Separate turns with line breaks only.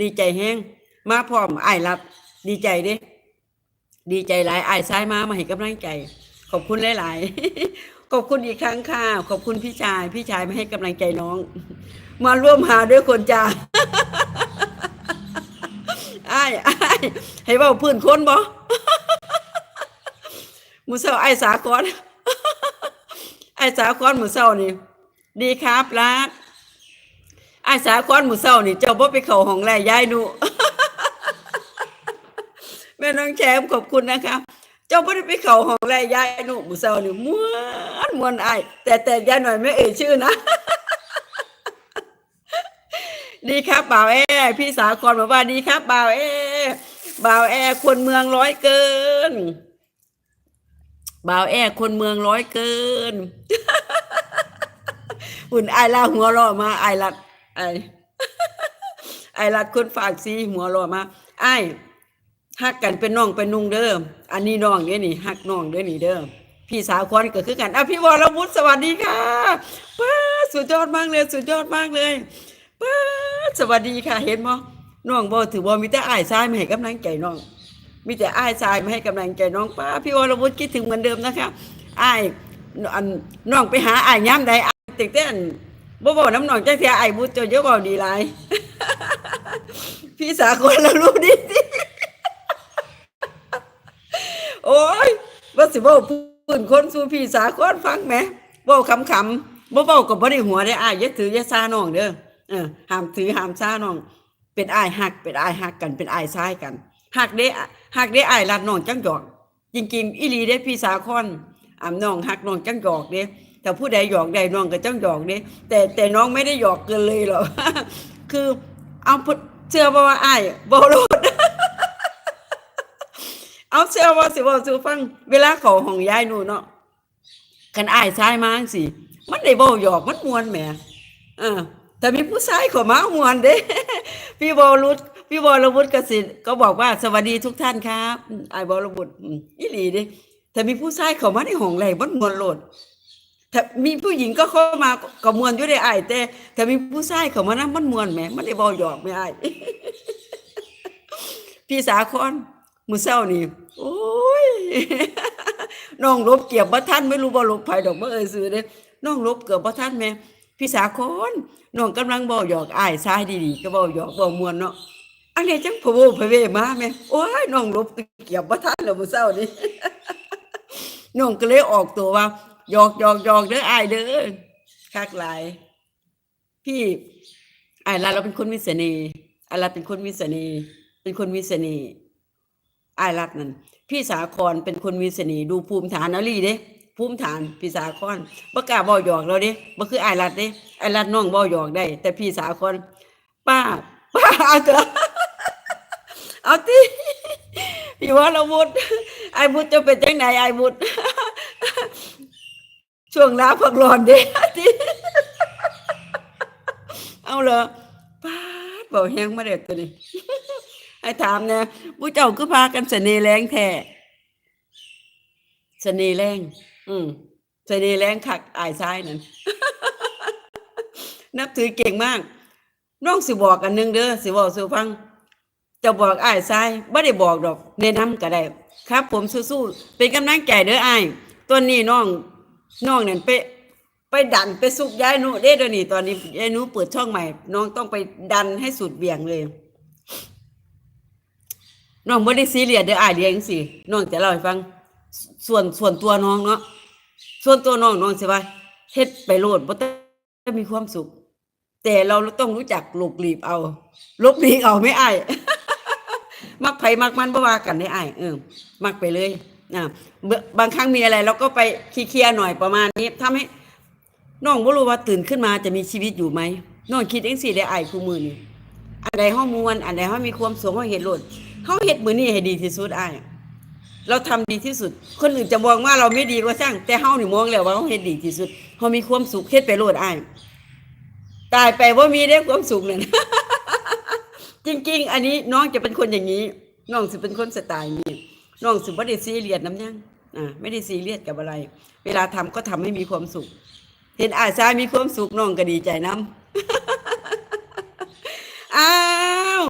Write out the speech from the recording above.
ดีใจแห้งมาพร้อมไอ้รับ ดีใจเด้ ดีใจหลายไอ้ายซ้ายมามาให้กำลังใจ ขอบคุณหลาย ๆ ขอบคุณอีกครั้งค่ะ ขอบคุณพี่ชาย พี่ชายมาให้กำลังใจน้อง มาร่วมหาด้วยคนจ้าไอ้ายอ้ให้เว้าพื้นคนบ่มือเศร้าไอ้ายสากรไอ้ายสากรมือเศร้านี่ ดีครับรัก ไอ้ายสากรมือเศร้านี่เจ้าบ่ไปเข้าห้องแลยายหนูแม่น้องแชมขอบคุณนะครับเจ้าบ่ได้ไปเข้าห้องแลยายหนูมือเศร้านี่ม่วนม่วนไอ้แต่แต่ยายหน่อยไม่เอ่ยชื่อนะดีครับบ่าวแอพี่สากรบอกว่าดีครับบ่าวแอบ่าวแอคนเมืองร้อยเกินบ่าวแอคนเมืองร้อยเกินหุ่นไอลาหัวรอมาไอลัด ไอ้ไอายลัดคนฝากซีหัวรอมาไอายฮักกันเป็นน้องเป็นนุ่งเด้ออันนี้น้องเด้อนี่ฮักน้องเด้อนี่เด้อพี่สาวคนก็คือกันอะพี่วรวุฒิสวัสดีค่ะป้าสุดยอดมากเลย สุดยอดมากเลยป้าสวัสดีค่ะ เห็นบ่น้องบ่ถือบ่มีแต่อ้ายชายมาให้กำลังใจน้อง มีแต่อ้ายชายมาให้กำลังใจน้องป้าพี่วรวุฒิคิดถึงเหมือนเดิมนะคะอ้ายอันน้องไปหาอ้ายย้ำใดอ้ายติดเต้น บ่บอกน้ำหนองจักเทียอ้บุญเจ้าเยอะเบาดีหลายพี่สาคนเรารู้ดีดีโอ้ยว่าสิเว้าพื้นคนสู่พี่สาคนฟังแหมเว้าคำบ่เว้าก็บ่ได้หัวได้อ้ายย่าถือย่าซาน้องเด้อเออห้ามถือห้ามซาน้อง เป็นอ้ายหัก เป็นอ้ายหักกันเป็นอ้ายซ้ายกันหักเด้หักเด้อ้ายรัดน้องจังหยอกจริงๆอีหลีเด้พี่สาคอนอ่าน้องหักน้องจังหยอกเด้ แต่ผู้ใดหยอกใดน้องก็จังหยอกเด้แต่แต่น้องไม่ได้หยอกเกินเลยหรอกคือเอาเชื่อบ่ว่าอ้ายบ่รู้เอาเชื่อว่าสิบ่สู่ฟัง เวลาเขาห้องยายหนูเนาะกันอ้ายซ้ายมางสิมันได้บ่หยอกมันมวนแหมเออแต่มีผู้ชายข้ามามวนเด้พี่บอรุษพี่บอรวุฒิกสิทธิ์ก็บอกว่าสวัสดีทุกท่านครับไอ้บอรวุฒิอีหลีเด้แต่มีผู้ชายเข้ามาในห้องแรกมันมวนโหลด ถ้ามีผู้หญิงก็เข้ามาก็มวนอยู่ได้อ้ายแต่ถ้ามีผู้ชายเข้ามานํมันมวนแหมมันได้บ่หยอกไม่อ้ายพี่สาคอนมือเช้านี่โอ้ยน้องลบเกียบบ่ทันไม่รู้บ่ลบไผดอกบ่เอ่ยซื่อเด้น้องลบเกือบบ่ทันแม่พี่สาคอนน้องกำลังบ่หยอกอ้ายชายดีๆก็บ่หยอกบ่ม่วนเนาะอันนี้จังพะโวพะเวมาแม่โอ้ยน้องลบเกียบบ่ทันแล้วมือเช้านี้น้องก็เลยออกตัวว่า หยอกหยอกหยอกเด้ออายเด้อคักหลาย พี่อายลาเราเป็นคนมีเสน่ห์อายลาเป็นคนมีเสน่ห์เป็นคนมีเสน่ห์อายรักนั่นพี่สาครเป็นคนมีเสน่ห์ดูภูมิฐานอาลีเด้ภูมิฐานพี่สาครบ่กล้าบ่หยอกเราเด้บ่คืออายรัดเด้อายรัดน้องบ่หยอกได้ แต่พี่สาครป้าป้าเอาเถอะเอาติพี่ว่าเราบุตรไอ้บุตรจะเป็นจังไหนไอ้บุตร ช่วงลาพักร้อนเด้ติเอาเหรอป้าดเบาแห้งมาเด็ดตัวนี้ไอ้ถามเนี่ยผู้เจ้าคือพากันเสน่ห์แรงแท้เสน่ห์แรง อืมเสน่ห์แรงคักอายซ้ายนั่นนับถือเก่งมาก น้องสิบอกอันหนึงเด้อสิบอกสู่ฟัง จะบอกอ้ายทรายบ่ได้บอกดอกแนะนำก็ได้ครับ ผมสู้ๆเป็นกำลังใจเด้ออ้ายตัวนี้น้อง น้องเนั่นไปไปดันไปสุกยายหนูเด้เดี๋ยวนี้ตอนนี้ยายหนูเปิดช่องใหม่ น้องต้องไปดันให้สุดเบี่ยงเลย น้องบ่ได้ซีเรียสเด้ออ้ายเดียงซี่น้องจะเล่าให้ฟัง ส่วนส่วนตัวน้องเนาะส่วนตัวน้องน้องสิว่าเฮ็ดไปโลดบ่ต้องมีความสุข แต่เราต้องรู้จักหลบหลีบเอาหลบหลีกเอาไม่อายมักไผมักมันบ่ว่ากันได้อ้ายเออมักไปเลย บางครั้งมีอะไรเราก็ไปเคลียร์หน่อยประมาณนี้ทำให้น้องบ่รู้ว่าตื่นขึ้นมาจะมีชีวิตอยู่ไหมน้องคิดจังซี่ได้อ้ายคู่มือนี่อันใดเฮาม่วนอันใดเฮามีความสุขเฮาเฮ็ดโลดเฮาเฮ็ดมือนี้ให้ดีที่สุดอ้ายเราทำดีที่สุด คนอื่นจะมองว่าเราไม่ดีก็ช่าง แต่เฮานี่มองแล้วว่าเฮาเฮ็ดดีที่สุดเฮามีความสุขเฮ็ดไปโลดอ้ายตายไปว่ามีได้ความสุขเนี่ยจริง ๆ อันนี้น้องจะเป็นคนอย่างนี้ น้องสิเป็นคนสไตล์นี้ น้องสุบ่ได้ซีเรียสน้ำยังอ่าไม่ได้ซีเรียสกับอะไร เวลาทำก็ทำให้มีความสุข เห็นอาชายมีความสุขน้องก็ดีใจน้ำอ่า